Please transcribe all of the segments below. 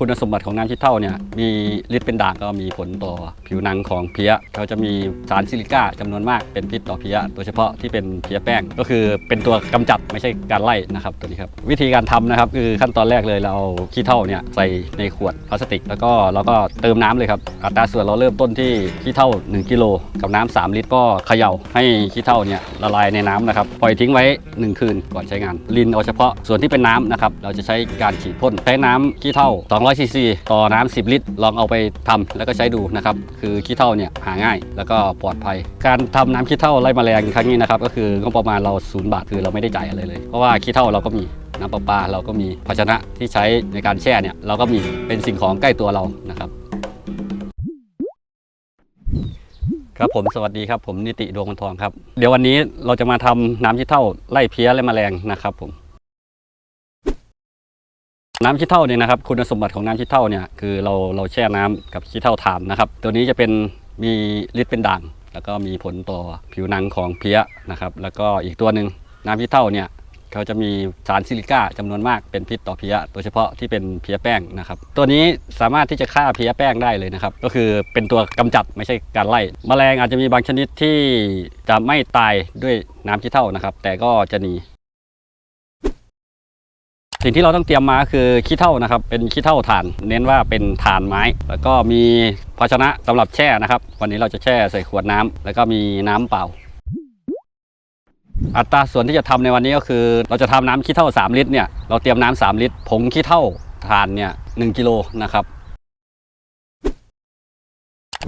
คุณสมบัติของน้ำขี้เถ้าเนี่ยมีฤทธิ์เป็นด่างก็มีผลต่อผิวหนังของเพี้ยเขาจะมีสารซิลิก้าจำนวนมากเป็นพิษต่อเพี้ยโดยเฉพาะที่เป็นเพี้ยแป้ง ก็คือเป็นตัวกำจัดไม่ใช่การไล่นะครับตัวนี้ครับวิธีการทำนะครับคือขั้นตอนแรกเลยเราเอาขี้เถ้าเนี่ยใส่ในขวดพลาสติก แล้วก็เราก็เติมน้ำเลยครับอัตราส่วนเราเริ่มต้นที่ขี้เถ้า1กิโลกับน้ำ3ลิตร ก็เขย่าให้ขี้เถ้าเนี่ยละลายในน้ำนะครับปล่อยทิ้งไว้ 1 คืนก่อนใช้งานลินเอาเฉพาะส่วนที่เป็นน้ำนะครับเราจะใช้การฉีดพ่นใช้น้ำขี้เถ้า200ซีซีต่อน้ำ10 ลิตร ลองเอาไปทำแล้วก็ใช้ดูนะครับคือขี้เถ้าเนี่ยหาง่ายแล้วก็ปลอดภัย การทำน้ำขี้เถ้าไล่แมลงครั้งนี้นะครับก็คืองบประมาณเราศูนย์บาทคือเราไม่ได้จ่ายอะไรเลย เพราะว่าขี้เถ้าเราก็มีน้ำประปาเราก็มีภาชนะที่ใช้ในการแช่เนี่ยเราก็มีเป็นสิ่งของใกล้ตัวเรานะครับ ครับผมสวัสดีครับผมนิติดวงวันทองครับ เดี๋ยววันนี้เราจะมาทำน้ำขี้เถ้าไล่เพี้ยและแมลงนะครับผม น้ำขี้เถ้าเนี่ยนะครับคุณสมบัติของน้ำขี้เถ้าเนี่ยคือเราเราแช่น้ำกับขี้เถ้าถ่านนะครับ ตัวนี้จะเป็นมีฤทธิ์เป็นด่าง แล้วก็มีผลต่อผิวหนังของเพี้ยนะครับ แล้วก็อีกตัวหนึ่งน้ำขี้เถ้าเนี่ยเขาจะมีสารซิลิก้าจำนวนมากเป็นพิษต่อเพี้ยโดยเฉพาะที่เป็นเพี้ยแป้งนะครับ ตัวนี้สามารถที่จะฆ่าเพี้ยแป้งได้เลยนะครับ ก็คือเป็นตัวกำจัดไม่ใช่การไล่แมลงอาจจะมีบางชนิดที่จะไม่ตายด้วยน้ำขี้เถ้านะครับ แต่ก็จะหนี สิ่งที่เราต้องเตรียมมาคือขี้เถ้านะครับ เป็นขี้เถ้าถ่าน เน้นว่าเป็นถ่านไม้ แล้วก็มีภาชนะสำหรับแช่นะครับ วันนี้เราจะแช่ใส่ขวดน้ำแล้วก็มีน้ำเปล่า อัตราส่วนที่จะทำในวันนี้ก็คือ เราจะทำน้ำขี้เถ้า3 ลิตรเนี่ยเราเตรียมน้ำ3ลิตรผงขี้เถ้าถ่านเนี่ย1กิโลนะครับ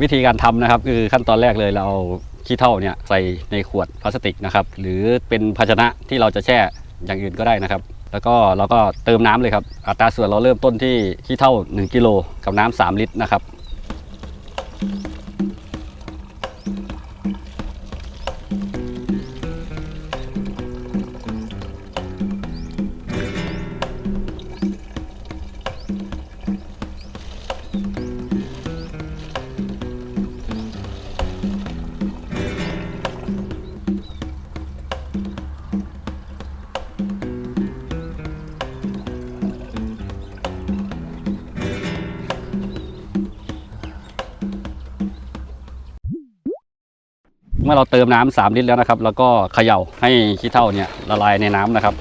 วิธีการทำนะครับคือขั้นตอนแรกเลยเราเอาขี้เถ้าเนี่ยใส่ในขวดพลาสติกนะครับหรือเป็นภาชนะที่เราจะแช่อย่างอื่นก็ได้นะครับ แล้วก็เราก็เติมน้ำเลยครับ อัตราส่วนเราเริ่มต้นที่ที่เท่า 1 กิโลกับน้ำ3ลิตรนะครับ เมื่อเราเติมน้ำ3ลิตรแล้วนะครับ แล้วก็เขย่าให้ขี้เถ้าเนี่ยละลายในน้ำนะครับ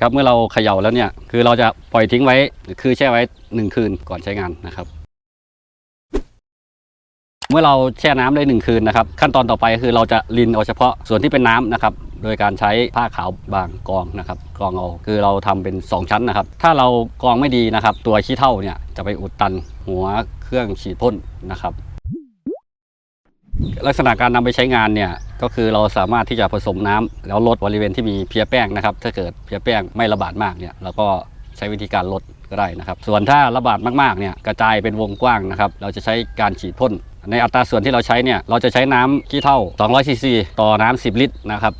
ครับเมื่อเราเขย่าแล้วเนี่ยคือเราจะปล่อยทิ้งไว้คือแช่ไว้ 1 คืนก่อนใช้งานนะครับ เมื่อเราแช่น้ำได้หนึ่งคืนนะครับ ขั้นตอนต่อไปคือเราจะลินเอาเฉพาะส่วนที่เป็นน้ำนะครับ โดยการใช้ผ้าขาวบางกองนะครับกองเอาคือเราทำเป็น 2 ชั้นนะครับ ถ้าเรากองไม่ดีนะครับ ตัวขี้เถ้าเนี่ยจะไปอุดตันหัวเครื่องฉีดพ่นนะครับ ลักษณะการนำไปใช้งานเนี่ยก็คือเราสามารถที่จะผสมน้ำแล้วลดบริเวณที่มีเพลี้ยแป้งนะครับ ถ้าเกิดเพลี้ยแป้งไม่ระบาดมากเนี่ยเราก็ใช้วิธีการลดก็ได้นะครับ ส่วนถ้าระบาดมากๆเนี่ยกระจายเป็นวงกว้างนะครับเราจะใช้การฉีดพ่นในอัตราส่วนที่เราใช้เนี่ยเราจะใช้น้ำขี้เถ้า200ซีซีต่อน้ำ10 ลิตรนะครับ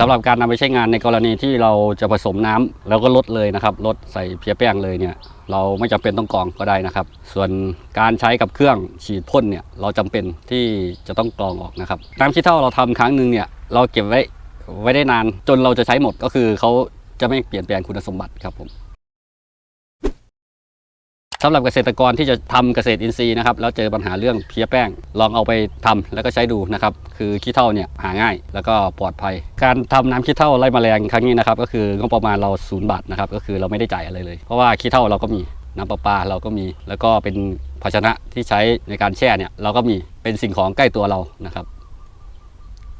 สำหรับการนำไปใช้งานในกรณีที่เราจะผสมน้ำแล้วก็ลดเลยนะครับลดใส่เพียแป้งเลยเนี่ย เราไม่จำเป็นต้องกรองก็ได้นะครับ ส่วนการใช้กับเครื่องฉีดพ่นเนี่ยเราจำเป็นที่จะต้องกรองออกนะครับน้ำขี้เถ้าเราทำครั้งหนึ่งเนี่ยเราเก็บไว้ไว้ได้นานจนเราจะใช้หมดก็คือเขาจะไม่เปลี่ยนแปลงคุณสมบัติครับผม สำหรับเกษตรกรที่จะทำเกษตรอินทรีย์นะครับแล้วเจอปัญหาเรื่องเพี้ยแป้ง ลองเอาไปทำแล้วก็ใช้ดูนะครับ คือขี้เถ้าเนี่ยหาง่ายแล้วก็ปลอดภัย การทำน้ำขี้เถ้าไล่แมลงครั้งนี้นะครับก็คืองบประมาณเราศูนย์บาทนะครับก็คือเราไม่ได้จ่ายอะไรเลย เพราะว่าขี้เถ้าเราก็มีน้ำประปาเราก็มีแล้วก็เป็นภาชนะที่ใช้ในการแช่เนี่ยเราก็มีเป็นสิ่งของใกล้ตัวเรานะครับ